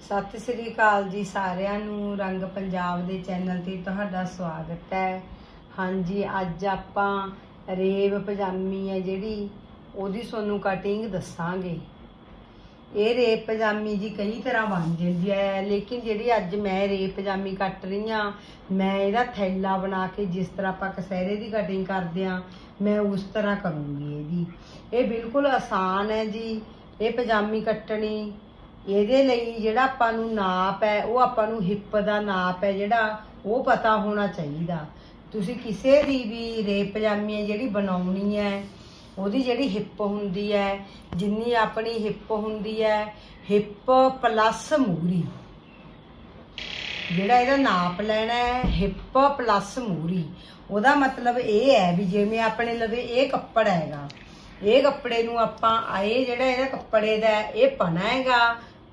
ਸਤਿ ਸ੍ਰੀ ਅਕਾਲ ਜੀ ਸਾਰਿਆਂ ਨੂੰ, ਰੰਗ ਪੰਜਾਬ ਦੇ ਚੈਨਲ ਤੇ ਤੁਹਾਡਾ ਸਵਾਗਤ ਹੈ। ਹਾਂਜੀ, ਅੱਜ ਆਪਾਂ ਰੇਵ ਪਜਾਮੀ ਹੈ ਜਿਹੜੀ, ਉਹਦੀ ਤੁਹਾਨੂੰ ਕਟਿੰਗ ਦੱਸਾਂਗੇ। ਇਹ ਰੇਪ ਪਜਾਮੀ ਜੀ ਕਈ ਤਰ੍ਹਾਂ ਬਣ ਜਾਂਦੀ ਹੈ, ਲੇਕਿਨ ਜਿਹੜੀ ਅੱਜ ਮੈਂ ਰੇਪ ਪਜਾਮੀ ਕੱਟ ਰਹੀ ਹਾਂ, ਮੈਂ ਇਹਦਾ ਥੈਲਾ ਬਣਾ ਕੇ ਜਿਸ ਤਰ੍ਹਾਂ ਆਪਾਂ ਕਸਹਿਰੇ ਦੀ ਕਟਿੰਗ ਕਰਦੇ ਹਾਂ, ਮੈਂ ਉਸ ਤਰ੍ਹਾਂ ਕਰੂੰਗੀ ਇਹਦੀ। ਇਹ ਬਿਲਕੁਲ ਆਸਾਨ ਹੈ ਜੀ, ਇਹ ਪਜਾਮੀ ਕੱਟਣੀ। ਇਹਦੇ ਲਈ ਜਿਹੜਾ ਆਪਾਂ ਨੂੰ ਨਾਪ ਹੈ, ਉਹ ਆਪਾਂ ਨੂੰ ਹਿੱਪ ਦਾ ਨਾਪ ਹੈ, ਜਿਹੜਾ ਉਹ ਪਤਾ ਹੋਣਾ ਚਾਹੀਦਾ। ਤੁਸੀਂ ਕਿਸੇ ਦੀ ਵੀ ਰੇ ਪਜਾਮੀ ਜਿਹੜੀ ਬਣਾਉਣੀ ਹੈ, ਉਹਦੀ ਜਿਹੜੀ ਹਿੱਪ ਹੁੰਦੀ ਹੈ, ਜਿੰਨੀ ਆਪਣੀ ਹਿੱਪ ਹੁੰਦੀ ਹੈ, ਹਿੱਪ ਪਲੱਸ ਮੂਰੀ। ਜਿਹੜਾ ਇਹਦਾ ਨਾਪ ਲੈਣਾ ਹੈ, ਹਿੱਪ ਪਲੱਸ ਮੂਰੀ। ਉਹਦਾ ਮਤਲਬ ਇਹ ਹੈ ਵੀ ਜਿਵੇਂ ਆਪਣੇ ਲਵੇ ਇਹ ਕੱਪੜਾ ਹੈਗਾ, ਇਹ ਕੱਪੜੇ ਨੂੰ ਆਪਾਂ ਆਏ ਜਿਹੜਾ ਇਹਦਾ ਕੱਪੜੇ ਦਾ ਇਹ ਪਨਾ ਹੈਗਾ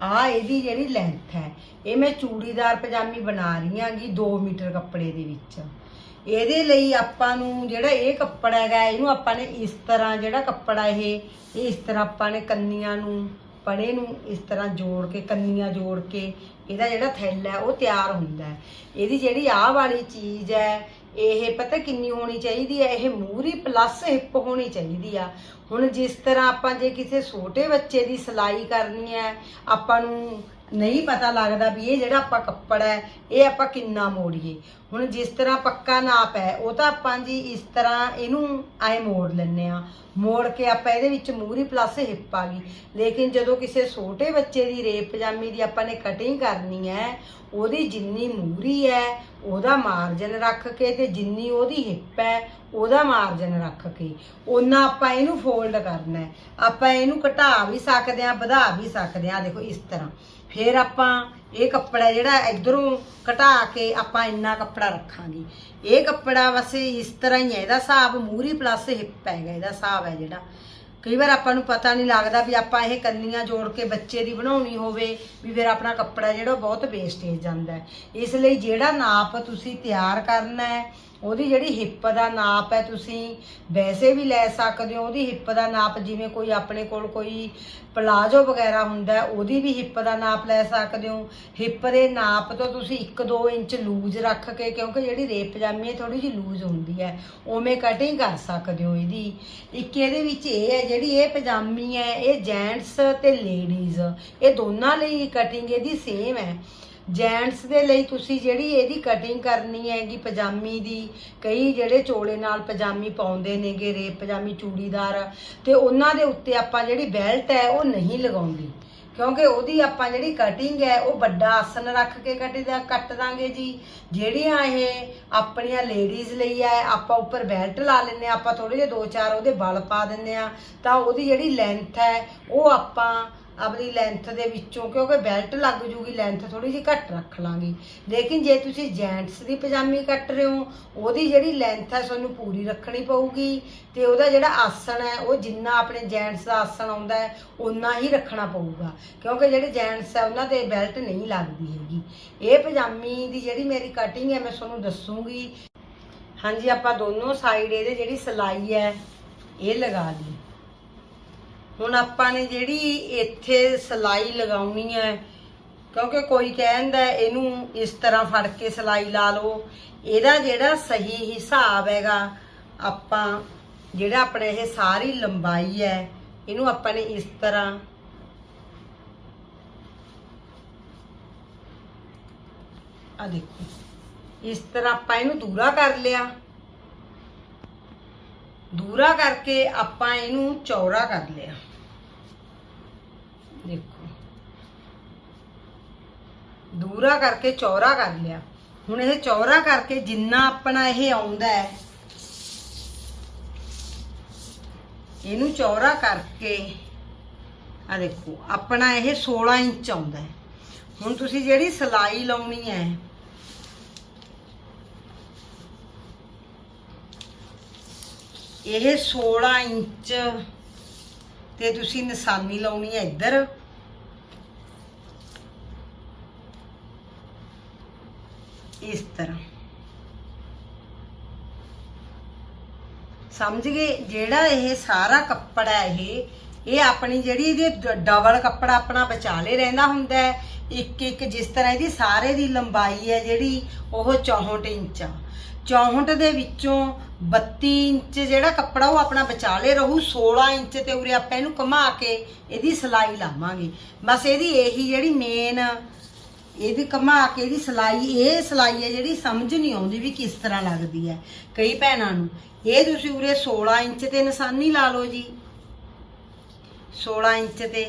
ਆ ਇਹਦੀ ਜਿਹੜੀ ਲੈਂਥ ਹੈ, ਇਹ ਮੈਂ ਚੂੜੀਦਾਰ ਪਜਾਮੀ ਬਣਾ ਰਹੀ ਹਾਂਗੀ 2 ਮੀਟਰ ਕੱਪੜੇ ਦੇ ਵਿੱਚ। ਇਹਦੇ ਲਈ ਆਪਾਂ ਨੂੰ ਜਿਹੜਾ ਇਹ ਕੱਪੜਾ ਹੈਗਾ, ਇਹਨੂੰ ਆਪਾਂ ਨੇ ਇਸ ਤਰ੍ਹਾਂ ਜਿਹੜਾ ਕੱਪੜਾ ਇਹ ਇਹ ਇਸ ਤਰ੍ਹਾਂ ਆਪਾਂ ਨੇ ਕੰਨੀਆਂ ਨੂੰ, ਪੜੇ ਨੂੰ ਇਸ ਤਰ੍ਹਾਂ ਜੋੜ ਕੇ, ਕੰਨੀਆਂ ਜੋੜ ਕੇ, ਇਹਦਾ ਜਿਹੜਾ ਥੈਲਾ ਹੈ ਉਹ ਤਿਆਰ ਹੁੰਦਾ ਹੈ। ਇਹਦੀ ਜਿਹੜੀ ਆਹ ਵਾਲੀ ਚੀਜ਼ ਹੈ ਇਹ ਪਤਾ ਕਿੰਨੀ ਹੋਣੀ ਚਾਹੀਦੀ ਹੈ? ਇਹ ਮੂਰੀ ਪਲੱਸ ਹਿੱਪ ਹੋਣੀ ਚਾਹੀਦੀ ਆ। ਹੁਣ ਜਿਸ ਤਰ੍ਹਾਂ ਆਪਾਂ ਜੇ ਕਿਸੇ ਛੋਟੇ ਬੱਚੇ ਦੀ ਸਿਲਾਈ ਕਰਨੀ ਹੈ, ਆਪਾਂ ਨੂੰ ਨਹੀਂ ਪਤਾ ਲੱਗਦਾ ਵੀ ਇਹ ਜਿਹੜਾ ਆਪਾਂ ਕੱਪੜਾ ਹੈ, ਇਹ ਆਪਾਂ ਕਿੰਨਾ ਮੋੜੀਏ। ਹੁਣ ਜਿਸ ਤਰ੍ਹਾਂ ਪੱਕਾ ਨਾਪ ਹੈ, ਉਹ ਤਾਂ ਆਪਾਂ ਜੀ ਇਸ ਤਰ੍ਹਾਂ ਇਹਨੂੰ ਐ ਮੋੜ ਲੈਨੇ ਆ ਮੋੜ ਕੇ ਆਪਾਂ ਇਹਦੇ ਵਿੱਚ ਮੂਰੀ ਪਲੱਸ ਹਿੱਪ ਆ ਗਈ। ਲੇਕਿਨ ਜਦੋਂ ਕਿਸੇ ਛੋਟੇ ਬੱਚੇ ਦੀ ਰੇਪ ਪਜਾਮੀ ਦੀ ਆਪਾਂ ਨੇ ਕਟਿੰਗ ਕਰਨੀ ਹੈ ਉਹਦੀ ਜਿੰਨੀ ਮੂਰੀ ਹੈ, ਉਹਦਾ ਮਾਰਜਨ ਰੱਖ ਕੇ ਤੇ ਜਿੰਨੀ ਉਹਦੀ ਹਿੱਪ ਹੈ, ਉਹਦਾ ਮਾਰਜਨ ਰੱਖ ਕੇ। ਉਹਨਾਂ ਆਪਾਂ ਇਹਨੂੰ ਫੋਲਡ ਕਰਨਾ ਹੈ। ਆਪਾਂ ਇਹਨੂੰ ਘਟਾ ਵੀ ਸਕਦੇ ਹਾਂ, ਵਧਾ ਵੀ ਸਕਦੇ ਹਾਂ। ਦੇਖੋ ਇਸ ਤਰ੍ਹਾਂ। ਫਿਰ ਆਪਾਂ ਇਹ ਕੱਪੜਾ ਜਿਹੜਾ ਇਧਰੋਂ ਘਟਾ ਕੇ ਆਪਾਂ ਇੰਨਾ ਕੱਪੜਾ ਰੱਖਾਂਗੇ। ਇਹ ਕੱਪੜਾ ਵਸੇ ਇਸ ਤਰ੍ਹਾਂ ਹੀ ਹੈ। ਇਹਦਾ ਹਿਸਾਬ ਮੂਰੀ ਪਲੱਸ ਹਿੱਪ ਹੈਗਾ। ਇਹਦਾ ਹਿਸਾਬ ਹੈ ਜਿਹੜਾ। ਕਈ ਵਾਰ ਆਪਾਂ ਨੂੰ ਪਤਾ ਨਹੀਂ ਲੱਗਦਾ ਵੀ ਆਪਾਂ ਇਹ ਕੰਨੀਆਂ ਜੋੜ ਕੇ ਬੱਚੇ ਦੀ ਬਣਾਉਣੀ ਹੋਵੇ, ਵੀ ਫਿਰ ਆਪਣਾ ਕੱਪੜਾ ਜਿਹੜਾ ਉਹ ਬਹੁਤ ਵੇਸਟੇਜ ਜਾਂਦਾ ਇਸ ਲਈ ਜਿਹੜਾ ਨਾਪ ਤੁਸੀਂ ਤਿਆਰ ਕਰਨਾ ਹੈ ਉਹਦੀ ਜਿਹੜੀ ਹਿੱਪ ਦਾ ਨਾਪ ਹੈ ਤੁਸੀਂ ਵੈਸੇ ਵੀ ਲੈ ਸਕਦੇ ਹੋ, ਉਹਦੀ ਹਿੱਪ ਦਾ ਨਾਪ ਜਿਵੇਂ ਕੋਈ ਆਪਣੇ ਕੋਲ ਕੋਈ ਪਲਾਜੋ ਵਗੈਰਾ ਹੁੰਦਾ ਉਹਦੀ ਵੀ ਹਿੱਪ ਦਾ ਨਾਪ ਲੈ ਸਕਦੇ ਹੋ। ਹਿੱਪ ਦੇ ਨਾਪ ਤੋਂ ਤੁਸੀਂ 1-2 ਇੰਚ ਲੂਜ਼ ਰੱਖ ਕੇ, ਕਿਉਂਕਿ ਜਿਹੜੀ ਰੇਪ ਪਜਾਮੀ ਹੈ ਥੋੜੀ ਜਿਹੀ ਲੂਜ਼ ਹੁੰਦੀ ਹੈ, ਉਵੇਂ ਕਟਿੰਗ ਕਰ ਸਕਦੇ ਹੋ ਇਹਦੀ। ਇੱਕ ਇਹਦੇ ਵਿੱਚ ਇਹ ਹੈ, ਜਿਹੜੀ ਇਹ ਪਜਾਮੀ ਹੈ, ਇਹ ਜੈਂਟਸ ਤੇ ਲੇਡੀਜ਼ ਇਹ ਦੋਨਾਂ ਲਈ ਕਟਿੰਗ ਇਹਦੀ ਸੇਮ ਹੈ। ਜੈਂਟਸ ਦੇ ਲਈ ਤੁਸੀਂ ਜਿਹੜੀ ਇਹਦੀ ਕਟਿੰਗ ਕਰਨੀ ਹੈਗੀ ਪਜਾਮੀ ਦੀ, ਕਈ ਜਿਹੜੇ ਚੋਲੇ ਨਾਲ ਪਜਾਮੀ ਪਾਉਂਦੇ ਨੇਗੇ ਰੇਪ ਪਜਾਮੀ, ਚੂੜੀਦਾਰ, ਤੇ ਉਹਨਾਂ ਦੇ ਉੱਤੇ ਆਪਾਂ ਜਿਹੜੀ ਬੈਲਟ ਹੈ ਉਹ ਨਹੀਂ ਲਗਾਉਂਦੀ। ਕਿਉਂਕਿ ਉਹਦੀ ਆਪਾਂ ਜਿਹੜੀ ਕਟਿੰਗ ਹੈ, ਉਹ ਵੱਡਾ ਆਸਨ ਰੱਖ ਕੇ ਕੱਟ ਦਾ, ਕੱਟ ਦਾਂਗੇ ਜੀ। ਜਿਹੜੀਆਂ ਇਹ ਆਪਣੀਆਂ ਲੇਡੀਜ਼ ਲਈ ਹੈ, ਆਪਾਂ ਉੱਪਰ ਬੈਲਟ ਲਾ ਲੈਂਦੇ ਹਾਂ, ਆਪਾਂ ਥੋੜੇ ਜਿਹੇ ਦੋ ਚਾਰ ਉਹਦੇ ਬਲ ਪਾ ਦਿੰਦੇ ਆ ਤਾਂ ਉਹਦੀ ਜਿਹੜੀ ਲੈਂਥ ਹੈ, ਉਹ ਆਪਾਂ ਆਪਣੀ ਲੈਂਥ ਦੇ ਵਿੱਚੋਂ, ਕਿਉਂਕਿ ਬੈਲਟ ਲੱਗ ਜੂਗੀ ਲੈਂਥ ਥੋੜੀ ਜਿਹੀ ਘੱਟ ਰੱਖ ਲਾਂਗੇ। ਲੇਕਿਨ ਜੇ ਤੁਸੀਂ ਜੈਂਟਸ ਦੀ ਪਜਾਮੀ ਕੱਟ ਰਹੇ ਹੋ, ਉਹਦੀ ਜਿਹੜੀ ਲੈਂਥ ਹੈ, ਤੁਹਾਨੂੰ ਪੂਰੀ ਰੱਖਣੀ ਪਊਗੀ। ਤੇ ਉਹਦਾ ਜਿਹੜਾ ਆਸਣ ਹੈ, ਉਹ ਜਿੰਨਾ ਆਪਣੇ ਜੈਂਟਸ ਦਾ ਆਸਣ ਆਉਂਦਾ ਹੈ ਉਨਾ ਹੀ ਰੱਖਣਾ ਪਊਗਾ। ਕਿਉਂਕਿ ਜਿਹੜੇ ਜੈਂਟਸ ਹੈ, ਉਹਨਾਂ ਤੇ ਬੈਲਟ ਨਹੀਂ ਲੱਗਦੀ ਹੈਗੀ। ਇਹ ਪਜਾਮੀ ਦੀ ਜਿਹੜੀ ਮੇਰੀ ਕਟਿੰਗ ਹੈ, ਮੈਂ ਤੁਹਾਨੂੰ ਦੱਸੂਗੀ। ਹਾਂਜੀ, ਆਪਾਂ ਦੋਨੋਂ ਸਾਈਡ ਇਹਦੇ ਜਿਹੜੀ ਸਿਲਾਈ ਹੈ, ਇਹ ਲਗਾ ਲਈ। ਹੁਣ ਆਪਾਂ ਨੇ ਜਿਹੜੀ ਇੱਥੇ ਸਲਾਈ ਲਗਾਉਣੀ ਹੈ, ਕਿਉਂਕਿ ਕੋਈ ਕਹਿੰਦਾ ਹੈ ਇਹਨੂੰ ਇਸ ਤਰ੍ਹਾਂ ਫੜ ਕੇ ਸਲਾਈ ਲਾ ਲਓ, ਇਹਦਾ ਜਿਹੜਾ ਸਹੀ ਹਿਸਾਬ ਹੈਗਾ, ਆਪਾਂ ਜਿਹੜਾ ਆਪਣੇ ਇਹ ਸਾਰੀ ਲੰਬਾਈ ਹੈ, ਇਹਨੂੰ ਆਪਾਂ ਨੇ ਇਸ ਤਰ੍ਹਾਂ ਆ ਦੇਖੋ, ਇਸ ਤਰ੍ਹਾਂ ਆਪਾਂ ਇਹਨੂੰ ਦੂਰਾ ਕਰ ਲਿਆ। ਦੂਰਾ ਕਰਕੇ ਆਪਾਂ ਇਹਨੂੰ ਚੌੜਾ ਕਰ ਲਿਆ। ਦੇਖੋ। ਦੂਰਾ ਕਰਕੇ ਚੌਰਾ ਕਰ ਲਿਆ। ਹੁਣ ਇਹ ਚੌਰਾ ਕਰਕੇ ਜਿੰਨਾ ਆਪਣਾ ਇਹ ਆਉਂਦਾ ਹੈ, ਇਹਨੂੰ ਚੌੜਾ ਕਰਕੇ ਆ ਦੇਖੋ, ਆਪਣਾ ਇਹ 16 ਇੰਚ ਆਉਂਦਾ ਹੈ। ਹੁਣ ਤੁਸੀਂ ਜਿਹੜੀ ਸਲਾਈ ਲਾਉਣੀ ਹੈ, ਇਹ 16 ਇੰਚ ਤੇ ਤੁਸੀਂ ਨਿਸ਼ਾਨੀ ਲਾਉਣੀ ਹੈ ਇੱਧਰ। ਇਸ ਤਰ੍ਹਾਂ। ਸਮਝ ਗਏ? ਜਿਹੜਾ ਇਹ ਸਾਰਾ ਕੱਪੜਾ ਇਹ ਇਹ ਆਪਣੀ ਜਿਹੜੀ ਇਹਦੇ ਡਬਲ ਕੱਪੜਾ ਆਪਣਾ ਵਿਚਾਲੇ ਰਹਿੰਦਾ ਹੁੰਦਾ ਹੈ। ਇੱਕ ਇੱਕ ਜਿਸ ਤਰ੍ਹਾਂ ਇਹਦੀ ਸਾਰੇ ਦੀ ਲੰਬਾਈ ਹੈ ਜਿਹੜੀ, ਉਹ 64 ਇੰਚ ਆ। 64 ਦੇ ਵਿੱਚੋਂ 32 ਇੰਚ ਜਿਹੜਾ ਕੱਪੜਾ ਉਹ ਆਪਣਾ ਵਿਚਾਲੇ ਰਹੂ 16 ਇੰਚ ਤੇ ਉਰੇ ਆਪਾਂ ਇਹਨੂੰ ਘੁਮਾ ਕੇ ਇਹਦੀ ਸਿਲਾਈ ਲਾਵਾਂਗੇ। ਬਸ ਇਹਦੀ ਇਹੀ ਜਿਹੜੀ ਮੇਨ ਇਹਦੀ ਘੁਮਾ ਕੇ ਇਹਦੀ ਸਿਲਾਈ, ਇਹ ਸਿਲਾਈ ਹੈ ਜਿਹੜੀ ਸਮਝ ਨਹੀਂ ਆਉਂਦੀ ਵੀ ਕਿਸ ਤਰ੍ਹਾਂ ਲੱਗਦੀ ਹੈ ਕਈ ਭੈਣਾਂ ਨੂੰ। ਇਹ ਤੁਸੀਂ ਉਰੇ 16 ਇੰਚ ਤੇ ਨਿਸ਼ਾਨੀ ਲਾ ਲਓ ਜੀ। 16 ਇੰਚ ਤੇ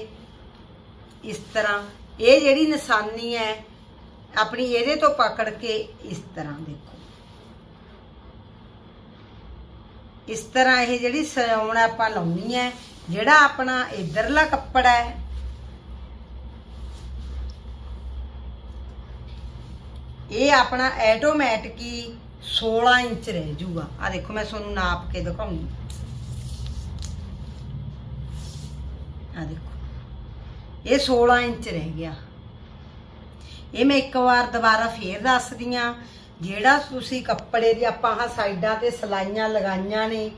ਇਸ ਤਰ੍ਹਾਂ। ਇਹ ਜਿਹੜੀ ਨਿਸ਼ਾਨੀ ਹੈ, ਆਪਣੀ ਇਹਦੇ ਤੋਂ ਪਕੜ ਕੇ ਇਸ ਤਰ੍ਹਾਂ ਦੇਖੋ। ਇਸ ਤਰ੍ਹਾਂ ਇਹ ਜਿਹੜੀ ਸਿਉਣ ਆਪਾਂ ਲਾਉਣੀ ਹੈ, ਜਿਹੜਾ ਆਪਣਾ ਇਧਰਲਾ ਕੱਪੜਾ ਹੈ ਇਹ ਆਪਣਾ ਆਟੋਮੈਟਿਕ ਹੀ 16 ਇੰਚ ਰਹਿ ਜੂਗਾ। ਆ ਦੇਖੋ, ਮੈਂ ਤੁਹਾਨੂੰ ਨਾਪ ਕੇ ਦਿਖਾਉਂਗੀ। ਆ ਦੇਖੋ, ਇਹ 16 ਇੰਚ ਰਹਿ ਗਿਆ। ਇਹ ਮੈਂ ਇੱਕ ਵਾਰ ਦੁਬਾਰਾ ਫੇਰ ਦੱਸਦੀ ਆ ਜਿਹੜਾ ਤੁਸੀਂ ਕੱਪੜੇ ਦੀ ਆਪਾਂ ਆਹ ਸਾਈਡਾਂ ਤੇ ਸਲਾਈਆਂ ਲਗਾਈਆਂ ਨੇ,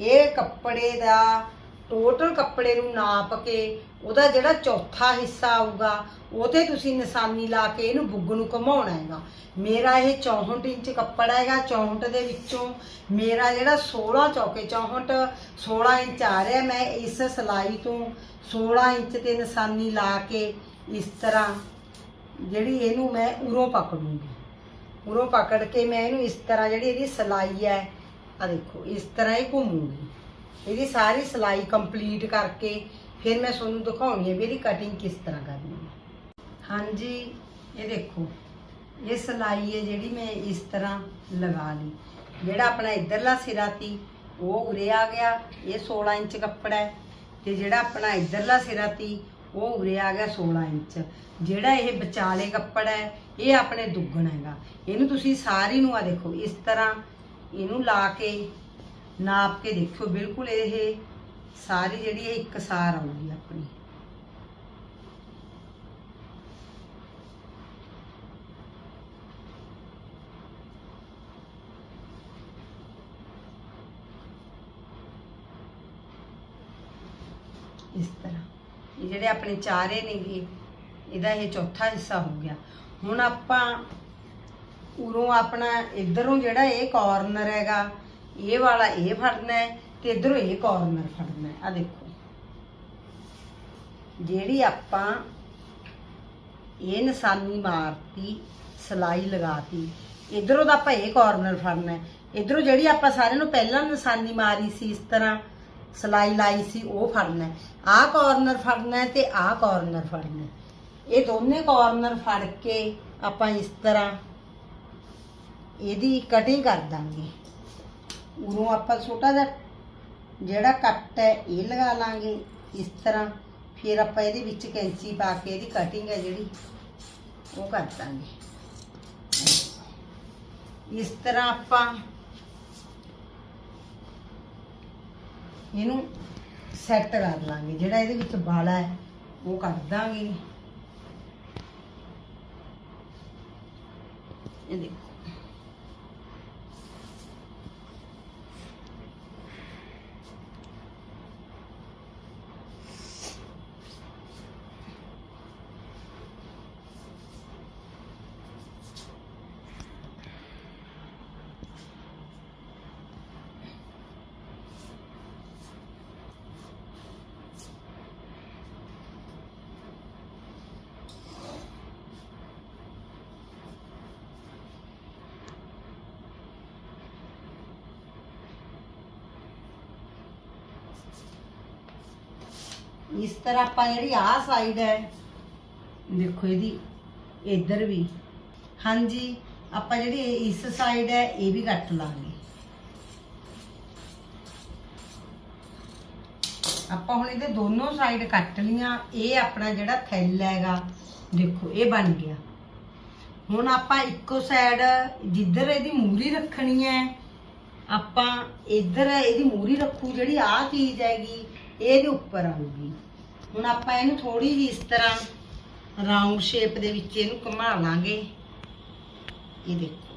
ਇਹ ਕੱਪੜੇ ਦਾ ਟੋਟਲ ਕੱਪੜੇ ਨੂੰ ਨਾਪ ਕੇ ਉਹਦਾ ਜਿਹੜਾ ਚੌਥਾ ਹਿੱਸਾ ਆਊਗਾ ਉਹ ਤੇ ਤੁਸੀਂ ਨਿਸ਼ਾਨੀ ਲਾ ਕੇ ਇਹਨੂੰ ਬੁੱਗ ਨੂੰ ਘੁਮਾਉਣਾ ਹੈਗਾ। ਮੇਰਾ ਇਹ 64 ਇੰਚ ਕੱਪੜਾ ਹੈਗਾ 64 ਦੇ ਵਿੱਚੋਂ। ਮੇਰਾ ਜਿਹੜਾ 16 ਚੌਕੇ 64 16 ਇੰਚ ਆ ਰਿਹਾ ਮੈਂ ਇਸ ਸਿਲਾਈ ਤੋਂ। 16 ਇੰਚ ਤੇ ਨਿਸ਼ਾਨੀ ਲਾ ਕੇ ਇਸ ਤਰ੍ਹਾਂ ਜਿਹੜੀ ਇਹਨੂੰ ਮੈਂ ਉਰੋਂ ਪਕੜੂੰਗੀ ਉਰੋਂ ਪਕੜ ਕੇ ਮੈਂ ਇਹਨੂੰ ਇਸ ਤਰ੍ਹਾਂ ਜਿਹੜੀ ਇਹਦੀ ਸਿਲਾਈ ਹੈ ਆ ਦੇਖੋ, ਇਸ ਤਰ੍ਹਾਂ ਇਹ ਘੁੰਮੂਗੀ। ਇਹਦੀ ਸਾਰੀ ਸਿਲਾਈ ਕੰਪਲੀਟ ਕਰਕੇ ਫਿਰ ਮੈਂ ਤੁਹਾਨੂੰ ਦਿਖਾਉਣੀ ਹੈ ਵੀ ਇਹਦੀ ਕਟਿੰਗ ਕਿਸ ਤਰ੍ਹਾਂ ਕਰਨੀ ਹੈ। ਹਾਂਜੀ, ਇਹ ਦੇਖੋ। ਇਹ ਸਿਲਾਈ ਹੈ ਜਿਹੜੀ ਮੈਂ ਇਸ ਤਰ੍ਹਾਂ ਲਗਾ ਲਈ। ਜਿਹੜਾ ਆਪਣਾ ਇਧਰਲਾ ਸਿਰਾ ਤੀ ਉਹ ਉਰੇ ਆ ਗਿਆ। ਇਹ 16 ਇੰਚ ਕੱਪੜਾ ਹੈ ਤੇ ਜਿਹੜਾ ਆਪਣਾ ਇਧਰਲਾ ਸਿਰਾ ਤੀ ਉਹ ਉਰੇ ਆ ਗਿਆ 16 ਇੰਚ। ਜਿਹੜਾ ਇਹ ਵਿਚਾਲੇ ਕੱਪੜਾ ਹੈ, ਇਹ ਆਪਣੇ ਦੁੱਗਣ ਹੈਗਾ। ਇਹਨੂੰ ਤੁਸੀਂ ਸਾਰੀ ਨੂੰ ਆ ਦੇਖੋ, ਇਸ ਤਰ੍ਹਾਂ ਇਹਨੂੰ ਲਾ ਕੇ, ਨਾਪ ਕੇ ਦੇਖਿਓ। ਬਿਲਕੁਲ ਇਹ ਸਾਰੀ ਜਿਹੜੀ ਇਹ ਇੱਕ ਸਾਰ ਆਉਂਦੀ ਆਪਣੀ। ਇਸ ਤਰ੍ਹਾਂ। ਇਹ ਜਿਹੜੇ ਆਪਣੇ ਚਾਰੇ ਨੇਗੇ, ਇਹਦਾ ਇਹ ਚੌਥਾ ਹਿੱਸਾ ਹੋ ਗਿਆ। ਹੁਣ ਆਪਾਂ ਉਰੋਂ ਆਪਣਾ ਇਧਰੋਂ ਜਿਹੜਾ ਇਹ ਕਾਰਨਰ ਹੈਗਾ, ਇਹ ਵਾਲਾ ਇਹ ਫੜਨਾ ਹੈ ਤੇ ਇਧਰੋਂ ਇਹ ਕਾਰਨਰ ਫੜਨਾ ਹੈ। ਆ ਦੇਖੋ। ਜਿਹੜੀ ਆਪਾਂ ਇਹ ਨਿਸ਼ਾਨੀ ਮਾਰਤੀ, ਸਲਾਈ ਲਗਾਤੀ, ਇਧਰੋਂ ਦਾ ਆਪਾਂ ਇਹ ਕਾਰਨਰ ਫੜਨਾ ਇਧਰੋਂ ਜਿਹੜੀ ਆਪਾਂ ਸਾਰਿਆਂ ਨੂੰ ਪਹਿਲਾਂ ਨਿਸ਼ਾਨੀ ਮਾਰੀ ਸੀ, ਇਸ ਤਰ੍ਹਾਂ ਸਲਾਈ ਲਾਈ ਸੀ, ਉਹ ਫੜਨਾ ਆਹ ਕਾਰਨਰ ਫੜਨਾ ਤੇ ਆਹ ਕਾਰਨਰ ਫੜਨਾ ਇਹ ਦੋਨੇ ਕਾਰਨਰ ਫੜ ਕੇ ਆਪਾਂ ਇਸ ਤਰ੍ਹਾਂ ਇਹਦੀ ਕਟਿੰਗ ਕਰ ਦਾਂਗੇ। ਉਰੋਂ ਆਪਾਂ ਛੋਟਾ ਜਿਹਾ ਜਿਹੜਾ ਕੱਟ ਹੈ, ਇਹ ਲਗਾ ਲਾਂਗੇ। ਇਸ ਤਰ੍ਹਾਂ ਫਿਰ ਆਪਾਂ ਇਹਦੇ ਵਿੱਚ ਕੈਂਚੀ ਪਾ ਕੇ ਇਹਦੀ ਕਟਿੰਗ ਹੈ ਜਿਹੜੀ, ਉਹ ਕਰ ਦਾਂਗੇ। ਇਸ ਤਰ੍ਹਾਂ ਆਪਾਂ ਇਹਨੂੰ ਸੈੱਟ ਕਰ ਲਾਂਗੇ। ਜਿਹੜਾ ਇਹਦੇ ਵਿੱਚ ਵਾਲਾ ਹੈ, ਉਹ ਕੱਢ ਦਾਂਗੇ। ਇਹ ਦੇਖੋ। ਇਸ ਤਰ੍ਹਾਂ ਆਪਾਂ ਜਿਹੜੀ ਆਹ ਸਾਈਡ ਹੈ, ਦੇਖੋ ਇਹਦੀ, ਇੱਧਰ ਵੀ। ਹਾਂਜੀ, ਆਪਾਂ ਜਿਹੜੀ ਇਸ ਸਾਈਡ ਹੈ, ਇਹ ਵੀ ਕੱਟ ਲਾਂਗੇ। ਆਪਾਂ ਹੁਣ ਇਹਦੇ ਦੋਨੋਂ ਸਾਈਡ ਕੱਟ ਲੀਆਂ ਇਹ ਆਪਣਾ ਜਿਹੜਾ ਥੈਲ ਹੈਗਾ, ਦੇਖੋ, ਇਹ ਬਣ ਗਿਆ। ਹੁਣ ਆਪਾਂ ਇੱਕੋ ਸਾਈਡ ਜਿੱਧਰ ਇਹਦੀ ਮੂਰੀ ਰੱਖਣੀ ਹੈ, ਆਪਾਂ ਇੱਧਰ ਇਹਦੀ ਮੂਰੀ ਰੱਖੂ, ਜਿਹੜੀ ਆਹ ਚੀਜ਼ ਹੈਗੀ, ਇਹਦੇ ਉੱਪਰ ਆਊਗੀ। ਹੁਣ ਆਪਾਂ ਇਹਨੂੰ ਥੋੜੀ ਜਿਹੀ ਇਸ ਤਰ੍ਹਾਂ ਰਾਉਂਡ ਸ਼ੇਪ ਦੇ ਵਿੱਚ ਇਹਨੂੰ ਘੁਮਾ ਲਾਂਗੇ। ਇਹ ਦੇਖੋ।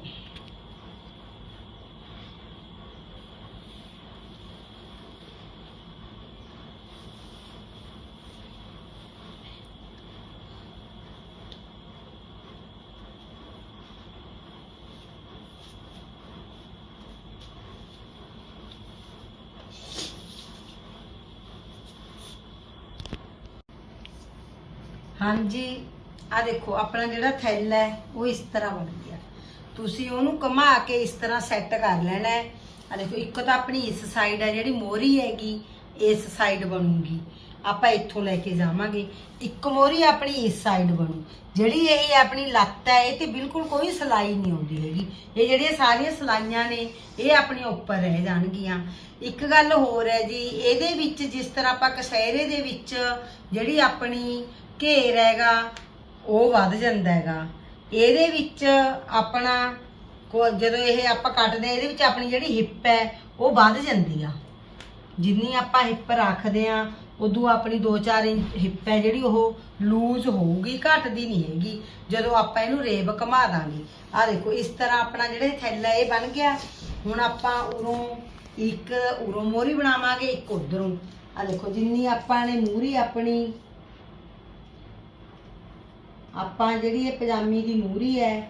ਹਾਂਜੀ ਆ ਦੇਖੋ, ਆਪਣਾ ਜਿਹੜਾ ਥੈਲਾ ਹੈ, ਉਹ ਇਸ ਤਰ੍ਹਾਂ ਬਣ ਗਿਆ। ਤੁਸੀਂ ਉਹਨੂੰ ਘੁਮਾ ਕੇ ਇਸ ਤਰ੍ਹਾਂ ਸੈੱਟ ਕਰ ਲੈਣਾ ਹੈ। ਆ ਦੇਖੋ, ਇੱਕ ਤਾਂ ਆਪਣੀ ਇਸ ਸਾਈਡ ਹੈ ਜਿਹੜੀ ਮੋਰੀ ਹੈਗੀ, ਇਸ ਸਾਈਡ ਬਣੂਗੀ। ਆਪਾਂ ਇੱਥੋਂ ਲੈ ਕੇ ਜਾਵਾਂਗੇ। ਇੱਕ ਮੋਰੀ ਆਪਣੀ ਇਸ ਸਾਈਡ ਬਣੂ। ਜਿਹੜੀ ਇਹ ਆਪਣੀ ਲੱਤ ਹੈ, ਇਹ ਤੇ ਬਿਲਕੁਲ ਕੋਈ ਸਲਾਈ ਨਹੀਂ ਆਉਂਦੀ ਹੈਗੀ। ਇਹ ਜਿਹੜੀਆਂ ਸਾਰੀਆਂ ਸਲਾਈਆਂ ਨੇ, ਇਹ ਆਪਣੀਆਂ ਉੱਪਰ ਰਹਿ ਜਾਣਗੀਆਂ। ਇੱਕ ਗੱਲ ਹੋਰ ਹੈ ਜੀ, ਇਹਦੇ ਵਿੱਚ ਜਿਸ ਤਰ੍ਹਾਂ ਆਪਾਂ ਕਸ਼ਹਿਰੇ ਦੇ ਵਿੱਚ ਜਿਹੜੀ ਆਪਣੀ ਘੇਰ ਹੈਗਾ ਉਹ ਵੱਧ ਜਾਂਦਾ ਹੈਗਾ। ਇਹਦੇ ਵਿੱਚ ਆਪਣਾ ਕੋ- ਜਦੋਂ ਇਹ ਆਪਾਂ ਕੱਟਦੇ ਹਾਂ, ਇਹਦੇ ਵਿੱਚ ਆਪਣੀ ਜਿਹੜੀ ਹਿੱਪ ਹੈ ਉਹ ਵੱਧ ਜਾਂਦੀ ਆ। ਜਿੰਨੀ ਆਪਾਂ ਹਿੱਪ ਰੱਖਦੇ ਆ ਉਦੋਂ ਆਪਣੀ 2-4 ਇੰਚ ਹਿੱਪ ਹੈ ਜਿਹੜੀ ਉਹ ਲੂਜ਼ ਹੋਊਗੀ ਘਟਦੀ ਨਹੀਂ ਹੈਗੀ। ਜਦੋਂ ਆਪਾਂ ਇਹਨੂੰ ਰੇਬ ਘੁਮਾ ਦਾਂਗੇ। ਆ ਦੇਖੋ ਇਸ ਤਰ੍ਹਾਂ ਆਪਣਾ ਜਿਹੜਾ ਇਹ ਥੈਲਾ ਇਹ ਬਣ ਗਿਆ। ਹੁਣ ਆਪਾਂ ਉਰੋਂ ਇੱਕ ਉਰੋਂ ਮੋਰੀ ਬਣਾਵਾਂਗੇ ਇੱਕ ਉਧਰੋਂ। ਆ ਦੇਖੋ ਜਿੰਨੀ ਆਪਾਂ ਨੇ ਮੂਰੀ ਆਪਣੀ ਆਪਾਂ ਜਿਹੜੀ ਇਹ ਪਜਾਮੀ ਦੀ ਮੂਰੀ ਹੈ,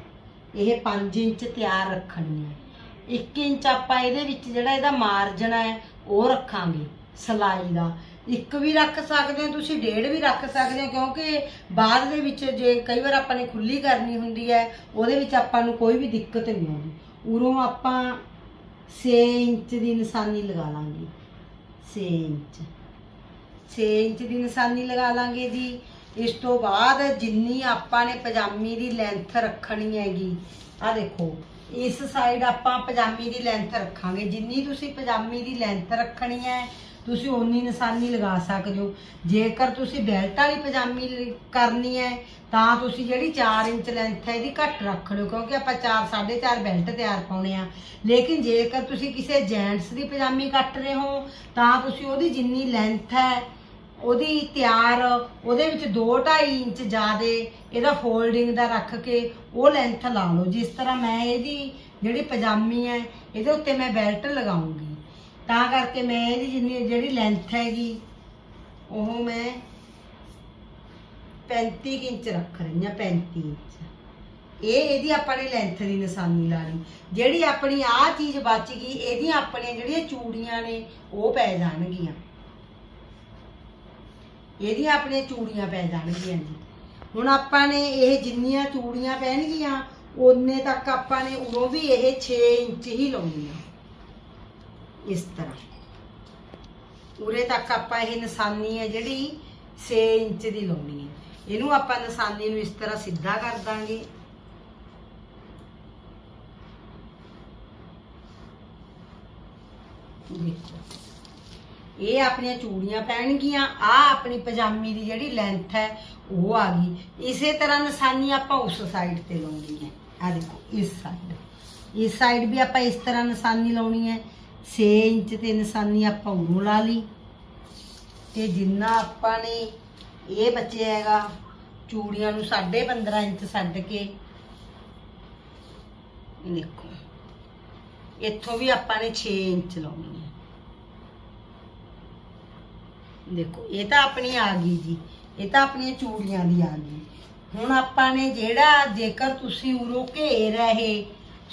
ਇਹ 5 ਇੰਚ ਤਿਆਰ ਰੱਖਣੀ ਹੈ। 1 ਇੰਚ ਆਪਾਂ ਇਹਦੇ ਵਿੱਚ ਜਿਹੜਾ ਇਹਦਾ ਮਾਰਜਨ ਹੈ, ਉਹ ਰੱਖਾਂਗੇ ਸਲਾਈ ਦਾ। ਇੱਕ ਵੀ ਰੱਖ ਸਕਦੇ ਹੋ ਤੁਸੀਂ, ਡੇਢ ਵੀ ਰੱਖ ਸਕਦੇ ਹੋ, ਕਿਉਂਕਿ ਬਾਅਦ ਦੇ ਵਿੱਚ ਜੇ ਕਈ ਵਾਰ ਆਪਾਂ ਨੇ ਖੁੱਲੀ ਕਰਨੀ ਹੁੰਦੀ ਹੈ, ਉਹਦੇ ਵਿੱਚ ਆਪਾਂ ਨੂੰ ਕੋਈ ਵੀ ਦਿੱਕਤ ਨਹੀਂ ਆਉਂਦੀ। ਉਰੋਂ ਆਪਾਂ 6 ਇੰਚ ਦੀ ਨਿਸ਼ਾਨੀ ਲਗਾ ਲਾਂਗੇ। 6 ਇੰਚ। 6 ਇੰਚ ਦੀ ਨਿਸ਼ਾਨੀ ਲਗਾ ਲਾਂਗੇ ਜੀ ਇਸ ਤੋਂ ਬਾਅਦ ਜਿੰਨੀ ਆਪਾਂ ਨੇ ਪਜਾਮੀ ਦੀ ਲੈਂਥ ਰੱਖਣੀ ਹੈਗੀ ਆ ਦੇਖੋ, ਇਸ ਸਾਈਡ ਆਪਾਂ ਪਜਾਮੀ ਦੀ ਲੈਂਥ ਰੱਖਾਂਗੇ। ਜਿੰਨੀ ਤੁਸੀਂ ਪਜਾਮੀ ਦੀ ਲੈਂਥ ਰੱਖਣੀ ਹੈ, ਤੁਸੀਂ ਓਨੀ ਨਿਸ਼ਾਨੀ ਲਗਾ ਸਕਦੇ ਹੋ। ਜੇਕਰ ਤੁਸੀਂ ਬੈਲਟ ਵਾਲੀ ਪਜਾਮੀ ਕਰਨੀ ਹੈ, ਤਾਂ ਤੁਸੀਂ ਜਿਹੜੀ 4 ਇੰਚ ਲੈਂਥ ਹੈ, ਇਹਦੀ ਘੱਟ ਰੱਖ ਲਓ, ਕਿਉਂਕਿ ਆਪਾਂ 4 4.5 ਬੈਲਟ ਤਿਆਰ ਪਾਉਣੇ ਆ। ਲੇਕਿਨ ਜੇਕਰ ਤੁਸੀਂ ਕਿਸੇ ਜੈਂਟਸ ਦੀ ਪਜਾਮੀ ਕੱਟ ਰਹੇ ਹੋ, ਤਾਂ ਤੁਸੀਂ ਉਹਦੀ ਜਿੰਨੀ ਲੈਂਥ ਹੈ ਉਹਦੀ ਤਿਆਰ, ਉਹਦੇ ਵਿੱਚ 2.5 ਇੰਚ ਜ਼ਿਆਦੇ ਇਹਦਾ ਫੋਲਡਿੰਗ ਦਾ ਰੱਖ ਕੇ ਉਹ ਲੈਂਥ ਲਾ ਲਓ। ਜਿਸ ਤਰ੍ਹਾਂ ਮੈਂ ਇਹਦੀ ਜਿਹੜੀ ਪਜਾਮੀ ਹੈ, ਇਹਦੇ ਉੱਤੇ ਮੈਂ ਬੈਲਟ ਲਗਾਉਂਗੀ। ਤਾਂ ਕਰਕੇ ਮੈਂ ਇਹਦੀ ਜਿੰਨੀ ਜਿਹੜੀ ਲੈਂਥ ਹੈਗੀ, ਉਹ ਮੈਂ 35 ਕੁ ਇੰਚ ਰੱਖ ਰਹੀ ਹਾਂ 35 ਇੰਚ। ਇਹ ਇਹਦੀ ਆਪਣੀ ਲੈਂਥ ਦੀ ਨਿਸ਼ਾਨੀ ਲਾਣੀ ਜਿਹੜੀ ਆਪਣੀ ਆਹ ਚੀਜ਼ ਬਚ ਗਈ, ਇਹਦੀਆਂ ਆਪਣੀਆਂ ਜਿਹੜੀਆਂ ਚੂੜੀਆਂ ਨੇ, ਉਹ ਪੈ ਜਾਣਗੀਆਂ। ਇਹਦੀਆਂ ਆਪਣੀਆਂ ਚੂੜੀਆਂ ਪੈ ਜਾਣਗੀਆਂ ਜੀ। ਹੁਣ ਆਪਾਂ ਨੇ ਇਹ ਜਿੰਨੀਆਂ ਚੂੜੀਆਂ ਪੈਣਗੀਆਂ, ਉਹਨੇ ਤੱਕ ਆਪਾਂ ਨੇ ਉਰੋਂ ਵੀ ਇਹ 6 ਇੰਚ ਹੀ ਲਾਉਣੀ ਆ ਇਸ ਤਰ੍ਹਾਂ। ਉਰੇ ਤੱਕ ਆਪਾਂ ਇਹ ਨਿਸ਼ਾਨੀ ਹੈ ਜਿਹੜੀ 6 ਇੰਚ ਦੀ ਲਾਉਣੀ ਹੈ। ਇਹਨੂੰ ਆਪਾਂ ਨਿਸ਼ਾਨੀ ਨੂੰ ਇਸ ਤਰ੍ਹਾਂ ਸਿੱਧਾ ਕਰ ਦਾਂਗੇ। ਦੇਖੋ। ਇਹ ਆਪਣੀਆਂ ਚੂੜੀਆਂ ਪੈਣਗੀਆਂ ਆ ਆਪਣੀ ਪਜਾਮੀ ਦੀ ਜਿਹੜੀ ਲੈਂਥ ਹੈ, ਉਹ ਆ ਗਈ। ਇਸੇ ਤਰ੍ਹਾਂ ਨਿਸ਼ਾਨੀ ਆਪਾਂ ਉਸ ਸਾਈਡ ਤੇ ਲਾਉਣੀ ਹੈ। ਆ ਦੇਖੋ, ਇਸ ਸਾਈਡ ਇਸ ਸਾਈਡ ਵੀ ਆਪਾਂ ਇਸ ਤਰ੍ਹਾਂ ਨਿਸ਼ਾਨੀ ਲਾਉਣੀ ਹੈ। 6 ਇੰਚ ਤੇ ਨਿਸ਼ਾਨੀ ਆਪਾਂ ਉਰੋਂ ਲਾ ਲਈ। ਤੇ ਜਿੰਨਾ ਆਪਾਂ ਨੇ ਇਹ ਬਚਿਆ ਹੈਗਾ, ਚੂੜੀਆਂ ਨੂੰ 15.5 ਇੰਚ ਛੱਡ ਕੇ ਦੇਖੋ, ਇੱਥੋਂ ਵੀ ਆਪਾਂ ਨੇ 6 ਇੰਚ ਲਾਉਣੀ ਹੈ ਦੇਖੋ, ਇਹ ਤਾਂ ਆਪਣੀ ਆ ਗਈ ਜੀ। ਇਹ ਤਾਂ ਆਪਣੀਆਂ ਚੂੜੀਆਂ ਦੀ ਆ ਗਈ। ਹੁਣ ਆਪਾਂ ਨੇ ਜਿਹੜਾ ਜੇਕਰ ਤੁਸੀਂ ਉਰੋਂ ਘੇਰ ਹੈ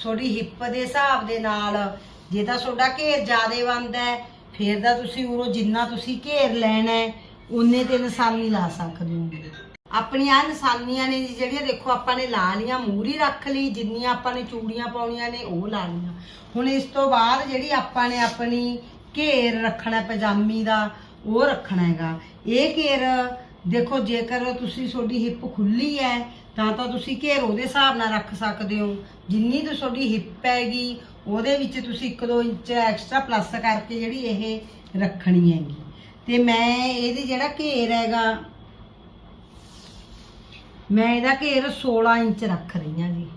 ਤੁਹਾਡੀ ਹਿੱਪ ਦੇ ਹਿਸਾਬ ਦੇ ਨਾਲ, ਜੇ ਤਾਂ ਤੁਹਾਡਾ ਘੇਰ ਜ਼ਿਆਦੇ ਬਣਦਾ ਹੈ, ਫਿਰ ਤਾਂ ਤੁਸੀਂ ਉਰੋਂ ਜਿੰਨਾ ਤੁਸੀਂ ਘੇਰ ਲੈਣਾ ਹੈ ਉਨੇ ਤੇ ਨਿਸ਼ਾਨੀ ਲਾ ਸਕਦੇ ਹੋ। ਆਪਣੀਆਂ ਨਿਸ਼ਾਨੀਆਂ ਨੇ ਜੀ, ਜਿਹੜੀਆਂ ਦੇਖੋ ਆਪਾਂ ਨੇ ਲਾ ਲੀਆਂ ਮੂਰੀ ਰੱਖ ਲਈ, ਜਿੰਨੀਆਂ ਆਪਾਂ ਨੇ ਚੂੜੀਆਂ ਪਾਉਣੀਆਂ ਨੇ, ਉਹ ਲਾ ਲੀਆਂ ਹੁਣ ਇਸ ਤੋਂ ਬਾਅਦ ਜਿਹੜੀ ਆਪਾਂ ਨੇ ਆਪਣੀ ਘੇਰ ਰੱਖਣਾ, ਪਜਾਮੀ ਦਾ ਉਹ ਰੱਖਣਾ ਹੈਗਾ। ਇਹ ਘੇਰ, ਦੇਖੋ, ਜੇਕਰ ਤੁਸੀਂ ਤੁਹਾਡੀ ਹਿੱਪ ਖੁੱਲੀ ਹੈ, ਤਾਂ ਤਾਂ ਤੁਸੀਂ ਘੇਰ ਉਹਦੇ ਹਿਸਾਬ ਨਾਲ ਰੱਖ ਸਕਦੇ ਹੋ। ਜਿੰਨੀ ਤੁਹਾਡੀ ਹਿੱਪ ਹੈਗੀ ਉਹਦੇ ਵਿੱਚ ਤੁਸੀਂ 1-2 ਇੰਚ ਐਕਸਟਰਾ ਪਲੱਸ ਕਰਕੇ ਜਿਹੜੀ ਇਹ ਰੱਖਣੀ ਹੈਗੀ। ਤੇ ਮੈਂ ਇਹਦੇ ਜਿਹੜਾ ਘੇਰ ਹੈਗਾ, ਮੈਂ ਇਹਦਾ ਘੇਰ 16 ਇੰਚ ਰੱਖ ਰਹੀ ਹਾਂ ਜੀ।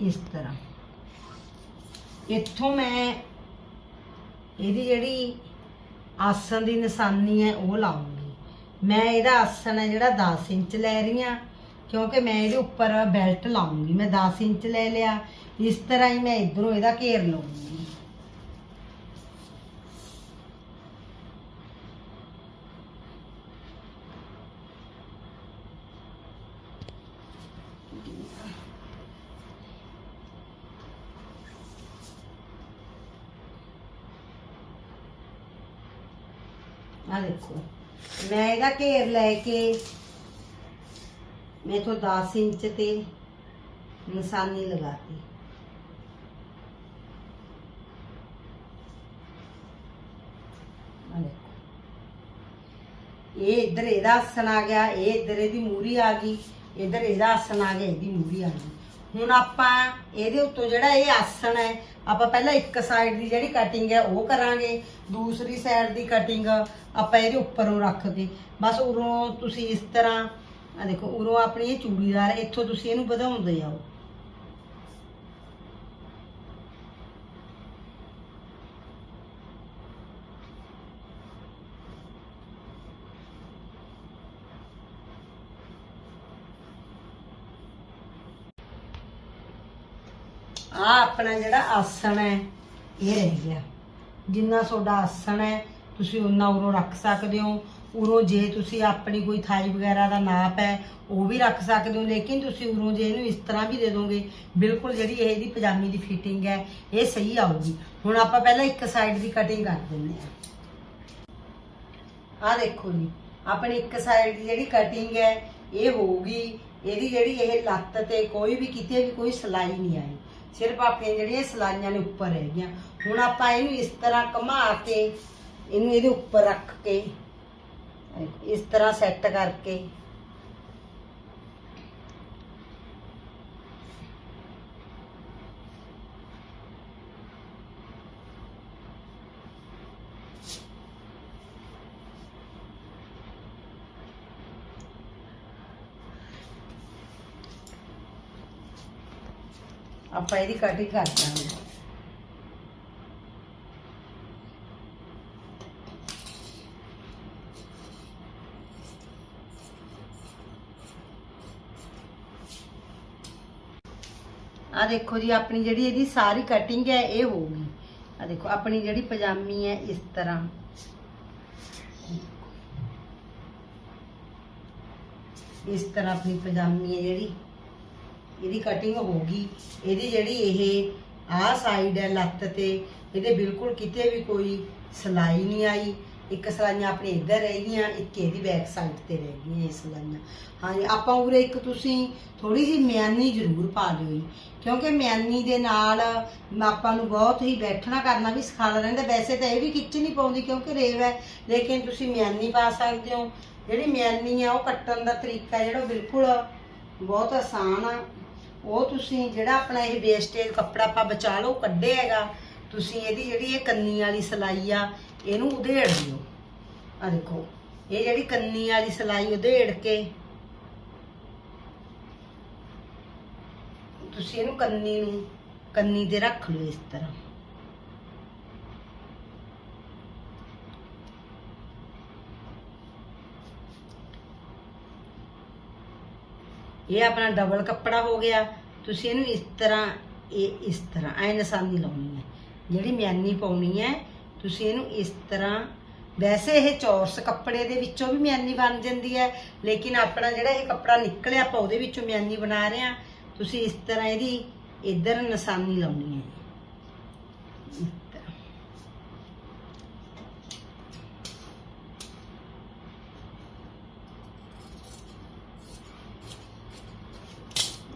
ਇਸ ਤਰ੍ਹਾਂ। ਇੱਥੋਂ ਮੈਂ ਇਹਦੀ ਜਿਹੜੀ ਆਸਣ ਦੀ ਨਿਸ਼ਾਨੀ ਹੈ, ਉਹ ਲਾਉਂਗੀ। ਮੈਂ ਇਹਦਾ ਆਸਣ ਹੈ ਜਿਹੜਾ 10 ਇੰਚ ਲੈ ਰਹੀ ਹਾਂ, ਕਿਉਂਕਿ ਮੈਂ ਇਹਦੇ ਉੱਪਰ ਬੈਲਟ ਲਾਉਂਗੀ। ਮੈਂ 10 ਇੰਚ ਲੈ ਲਿਆ, ਇਸ ਤਰ੍ਹਾਂ ਹੀ ਮੈਂ ਇਧਰੋਂ ਇਹਦਾ ਘੇਰ ਲਾਉਂਗੀ ਆ ਦੇਖੋ। ਮੈਂ ਇਹਦਾ ਘੇਰ ਲੈ ਕੇ ਮੇਥੋਂ 10 ਇੰਚ ਤੇ ਨਿਸ਼ਾਨੀ ਲਗਾਤੀ। ਇਹ ਇੱਧਰ ਇਹਦਾ ਆਸਣ ਆ ਗਿਆ, ਇਹ ਇੱਧਰ ਇਹਦੀ ਮੂਰੀ ਆ ਗਈ, ਇੱਧਰ ਇਹਦਾ ਆਸਣ ਆ ਗਿਆ, ਇਹਦੀ ਮੂਰੀ ਆ ਗਈ। ਹੁਣ ਆਪਾਂ ਇਹਦੇ ਉੱਤੋਂ ਜਿਹੜਾ ਇਹ ਆਸਣ ਹੈ ਆਪਾਂ ਪਹਿਲਾਂ ਇੱਕ ਸਾਈਡ ਦੀ ਜਿਹੜੀ ਕਟਿੰਗ ਹੈ ਉਹ ਕਰਾਂਗੇ, ਦੂਸਰੀ ਸਾਈਡ ਦੀ ਕਟਿੰਗ ਆਪਾਂ ਇਹਦੇ ਉੱਪਰੋਂ ਰੱਖ ਕੇ। ਬਸ ਉਰੋਂ ਤੁਸੀਂ ਇਸ ਤਰ੍ਹਾਂ ਆ ਦੇਖੋ, ਉਰੋਂ ਆਪਣੀ ਇਹ ਚੂੜੀਦਾਰ, ਇੱਥੋਂ ਤੁਸੀਂ ਇਹਨੂੰ ਵਧਾਉਂਦੇ ਜਾਓ ਆ ਆਪਣਾ ਜਿਹੜਾ ਆਸਣ ਹੈ, ਇਹ ਰਹਿ ਗਿਆ। ਜਿੰਨਾ ਤੁਹਾਡਾ ਆਸਣ ਹੈ, ਤੁਸੀਂ ਉਹਨਾਂ ਉਰੋਂ ਰੱਖ ਸਕਦੇ ਹੋ। ਉਰੋਂ ਜੇ ਤੁਸੀਂ ਆਪਣੀ ਕੋਈ ਥਾਈ ਵਗੈਰਾ ਦਾ ਨਾਪ ਹੈ, ਉਹ ਵੀ ਰੱਖ ਸਕਦੇ ਹੋ। ਲੇਕਿਨ ਤੁਸੀਂ ਉਰੋਂ ਜੇ ਇਹਨੂੰ ਇਸ ਤਰ੍ਹਾਂ ਵੀ ਦੇ ਦੋਗੇ, ਬਿਲਕੁਲ ਜਿਹੜੀ ਇਹ ਇਹਦੀ ਪਜਾਮੀ ਦੀ ਫਿਟਿੰਗ ਹੈ, ਇਹ ਸਹੀ ਆਊਗੀ। ਹੁਣ ਆਪਾਂ ਪਹਿਲਾਂ ਇੱਕ ਸਾਈਡ ਦੀ ਕਟਿੰਗ ਕਰ ਦਿੰਦੇ ਆ ਆ ਦੇਖੋ ਜੀ, ਆਪਣੀ ਇੱਕ ਸਾਈਡ ਦੀ ਜਿਹੜੀ ਕਟਿੰਗ ਹੈ, ਇਹ ਹੋਊਗੀ। ਇਹਦੀ ਜਿਹੜੀ ਇਹ ਲੱਤ ਤੇ ਕੋਈ ਵੀ ਕਿਤੇ ਵੀ ਕੋਈ ਸਲਾਈ ਨਹੀਂ ਆਈ। ਸਿਰਫ ਆਪਣੀਆਂ ਜਿਹੜੀਆਂ ਸਲਾਈਆਂ ਨੇ ਉੱਪਰ ਰਹਿ ਗਈਆਂ। ਹੁਣ ਆਪਾਂ ਇਹਨੂੰ ਇਸ ਤਰ੍ਹਾਂ ਘੁਮਾ ਕੇ, ਇਹਨੂੰ ਇਹਦੇ ਉੱਪਰ ਰੱਖ ਕੇ, ਇਸ ਤਰ੍ਹਾਂ ਸੈੱਟ ਕਰਕੇ ਆਪਾਂ ਇਹਦੀ ਕਟਿੰਗ ਕਰ ਦਾਂਗੇ। ਆ ਦੇਖੋ ਜੀ, ਆਪਣੀ ਜਿਹੜੀ ਇਹਦੀ ਸਾਰੀ ਕਟਿੰਗ ਹੈ, ਇਹ ਹੋਊਗੀ ਆ ਦੇਖੋ, ਆਪਣੀ ਜਿਹੜੀ ਪਜਾਮੀ ਹੈ, ਇਸ ਤਰ੍ਹਾਂ। ਇਸ ਤਰ੍ਹਾਂ ਆਪਣੀ ਪਜਾਮੀ ਹੈ ਜਿਹੜੀ। ਇਹਦੀ ਕਟਿੰਗ ਹੋਊਗੀ। ਇਹਦੀ ਜਿਹੜੀ ਇਹ ਆਹ ਸਾਈਡ ਹੈ ਲੱਤ ਤੇ, ਇਹਦੇ ਬਿਲਕੁਲ ਕਿਤੇ ਵੀ ਕੋਈ ਸਲਾਈ ਨਹੀਂ ਆਈ। ਇੱਕ ਸਲਾਈਆਂ ਆਪਣੀ ਇੱਧਰ ਰਹਿ ਗਈਆਂ, ਇੱਕ ਇਹਦੀ ਬੈਕ ਸਾਈਡ ਤੇ ਰਹਿ ਗਈਆਂ ਇਹ ਸਲਾਈਆਂ। ਹਾਂਜੀ, ਆਪਾਂ ਉਰੇ ਇੱਕ ਤੁਸੀਂ ਥੋੜੀ ਜਿਹੀ ਮਿਆਨੀ ਜ਼ਰੂਰ ਪਾ ਲਿਓ ਜੀ। ਕਿਉਂਕਿ ਮਿਆਨੀ ਦੇ ਨਾਲ ਆਪਾਂ ਨੂੰ ਬਹੁਤ ਹੀ ਬੈਠਣਾ ਕਰਨਾ ਵੀ ਸਿਖਾਣਾ ਰਹਿੰਦਾ। ਵੈਸੇ ਤਾਂ ਇਹ ਵੀ ਖਿੱਚ ਨਹੀਂ ਪਾਉਂਦੀ ਕਿਉਂਕਿ ਰੇਵ ਹੈ, ਲੇਕਿਨ ਤੁਸੀਂ ਮਿਆਨੀ ਪਾ ਸਕਦੇ ਹੋ। ਜਿਹੜੀ ਮਿਆਨੀ ਆ, ਉਹ ਕੱਟਣ ਦਾ ਤਰੀਕਾ ਜਿਹੜਾ ਉਹ ਬਿਲਕੁਲ ਬਹੁਤ ਆਸਾਨ ਆ। ਉਹ ਤੁਸੀਂ ਜਿਹੜਾ ਆਪਣਾ ਇਹ ਵੇਸਟੇਜ ਕੱਪੜਾ ਆਪਾਂ ਬਚਾ ਲਓ ਕੱਢੇ ਹੈਗਾ। ਤੁਸੀਂ ਇਹਦੀ ਜਿਹੜੀ ਇਹ ਕੰਨੀ ਵਾਲੀ ਸਲਾਈ ਆ, ਇਹਨੂੰ ਉਧੇੜ ਦਿਓ। ਆ ਦੇਖੋ, ਇਹ ਜਿਹੜੀ ਕੰਨੀ ਵਾਲੀ ਸਲਾਈ ਉਧੇੜ ਕੇ ਤੁਸੀਂ ਇਹਨੂੰ ਕੰਨੀ ਨੂੰ, ਕੰਨੀ ਤੇ ਰੱਖ ਲਓ ਇਸ ਤਰ੍ਹਾਂ। ਇਹ ਆਪਣਾ ਡਬਲ ਕੱਪੜਾ ਹੋ ਗਿਆ। ਤੁਸੀਂ ਇਹਨੂੰ ਇਸ ਤਰ੍ਹਾਂ, ਇਹ ਇਸ ਤਰ੍ਹਾਂ, ਐ ਨਿਸ਼ਾਨੀ ਲਾਉਣੀ ਹੈ। ਜਿਹੜੀ ਮਿਆਨੀ ਪਾਉਣੀ ਹੈ, ਤੁਸੀਂ ਇਹਨੂੰ ਇਸ ਤਰ੍ਹਾਂ, ਵੈਸੇ ਇਹ ਚੌਰਸ ਕੱਪੜੇ ਦੇ ਵਿੱਚੋਂ ਵੀ ਮਿਆਨੀ ਬਣ ਜਾਂਦੀ ਹੈ, ਲੇਕਿਨ ਆਪਣਾ ਜਿਹੜਾ ਇਹ ਕੱਪੜਾ ਨਿਕਲਿਆ, ਆਪਾਂ ਉਹਦੇ ਵਿੱਚੋਂ ਮਿਆਨੀ ਬਣਾ ਰਹੇ ਹਾਂ। ਤੁਸੀਂ ਇਸ ਤਰ੍ਹਾਂ ਇਹਦੀ ਇੱਧਰ ਨਿਸ਼ਾਨੀ ਲਾਉਣੀ ਹੈ ਇਸ ਤਰ੍ਹਾਂ।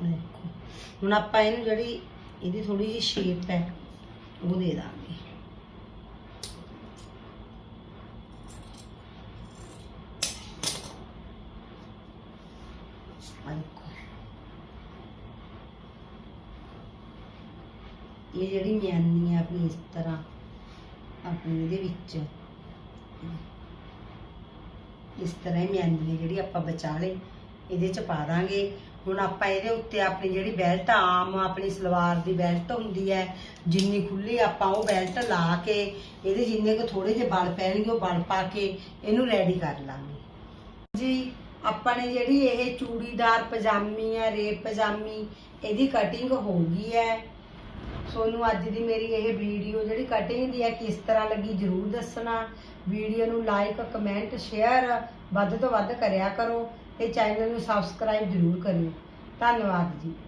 ਦੇਖੋ ਹੁਣ ਆਪਾਂ ਇਹਨੂੰ ਜਿਹੜੀ ਇਹਦੀ ਥੋੜੀ ਜਿਹੀ ਸ਼ੇਪ ਹੈ, ਉਹ ਦੇ ਦਾਂਗੇ। ਇਹ ਜਿਹੜੀ ਮਿਆਨੀ ਹੈ ਆਪਣੀ ਇਸ ਤਰ੍ਹਾਂ, ਆਪਣੀ ਇਹਦੇ ਵਿੱਚ। ਇਸ ਤਰ੍ਹਾਂ ਹੀ ਮਿਆਨੀ ਹੈ ਜਿਹੜੀ ਆਪਾਂ ਬਚਾ ਲਈ। ਇਹਦੇ ਚ ਪਾ ਦਾਂਗੇ। ਹੁਣ ਆਪਾਂ ਇਹਦੇ ਉੱਤੇ ਆਪਣੀ ਜਿਹੜੀ ਬੈਲਟ ਆਮ ਆਪਣੀ ਸਲਵਾਰ ਦੀ ਬੈਲਟ ਹੁੰਦੀ ਹੈ, ਜਿੰਨੀ ਖੁੱਲੀ ਆਪਾਂ ਉਹ ਬੈਲਟ ਲਾ ਕੇ, ਇਹਦੇ ਜਿੰਨੇ ਕੁ ਥੋੜੇ ਜਿਹੇ ਬਲ ਪੈਣਗੇ, ਉਹ ਬਲ ਪਾ ਕੇ ਇਹਨੂੰ ਰੈਡੀ ਕਰ ਲਾਂਗੇ। ਜੀ, ਆਪਾਂ ਨੇ ਜਿਹੜੀ ਇਹ ਚੂੜੀਦਾਰ ਪਜਾਮੀ ਹੈ, ਰੇਪ ਪਜਾਮੀ, ਇਹਦੀ ਕਟਿੰਗ ਹੋ ਗਈ ਹੈ। ਸੋਨੂੰ ਅੱਜ ਦੀ ਮੇਰੀ ਇਹ ਵੀਡੀਓ ਜਿਹੜੀ ਕਟਿੰਗ ਦੀ ਹੈ, ਕਿਸ ਤਰ੍ਹਾਂ ਲੱਗੀ ਜਰੂਰ ਦੱਸਣਾ। ਵੀਡੀਓ ਨੂੰ ਲਾਈਕ ਕਮੈਂਟ ਸ਼ੇਅਰ ਵੱਧ ਤੋਂ ਵੱਧ ਕਰਿਆ ਕਰੋ। ਤੇ ਚੈਨਲ ਨੂੰ ਸਬਸਕ੍ਰਾਈਬ ਜਰੂਰ ਕਰਿਓ। ਧੰਨਵਾਦ ਜੀ।